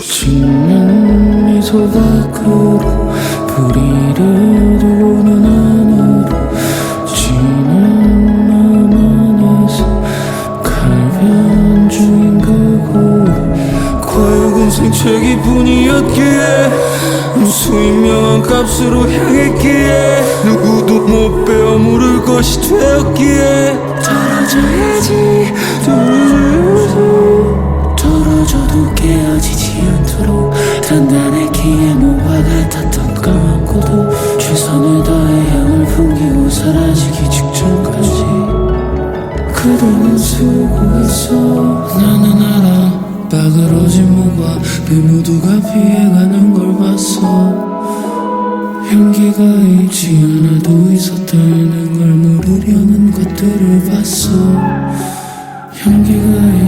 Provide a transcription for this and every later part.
짓는 미소 밖으로 불이를 두고는 안으로 지는 안에서 갈변 중인 그곳 과욕은 생채기 뿐이었기에 수임명한 값으로 향했기에 누구도 못 베어 물을 것이 되었기에. 떨어져야지 떨어져도 깨어지지 않도록 단단했기에 뭐와 같았던 까만 고도 최선을 다해 향을 풍기고 사라지기 직전까지. 그동안 쓰고 있어. 나는 알아. 빠그러진 목과 그 모두가 피해가는 걸 봤어. 향기가 있지 않아도 있었다는 걸 모르려는 것들을 봤어. 향기가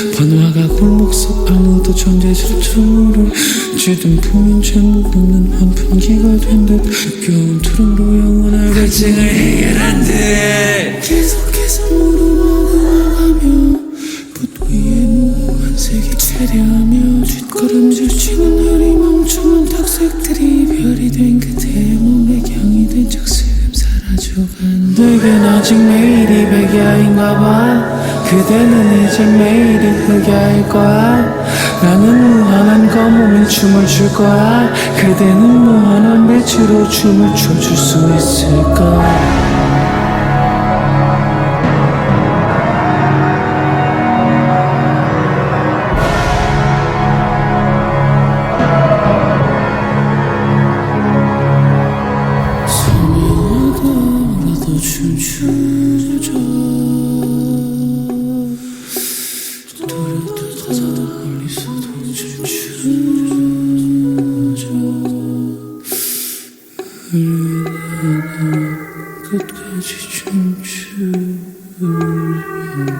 번화가 골목 속 아무도 존재 초점을 쥐든 품인 채 묵는 환풍기가 된 듯 겨운 투름으로 영원할 갈증을 해결한 듯. 계속해서 물어가며 붓 위에 무한 색이 최대하며 뒷걸음질 치는 흐리멍청한 탁색들이 별이 된 그대의 몸에 경이 된적 슬금 사라져간 내겐 아직 매일이 백야인가 봐. 그대는 이제 매일이 흑야일 거야? 나는 무한한 검음인 춤을 출 거야? 그대는 무한한 빛으로 춤을 춰줄 수 있을까 춤추죠 흐르신다.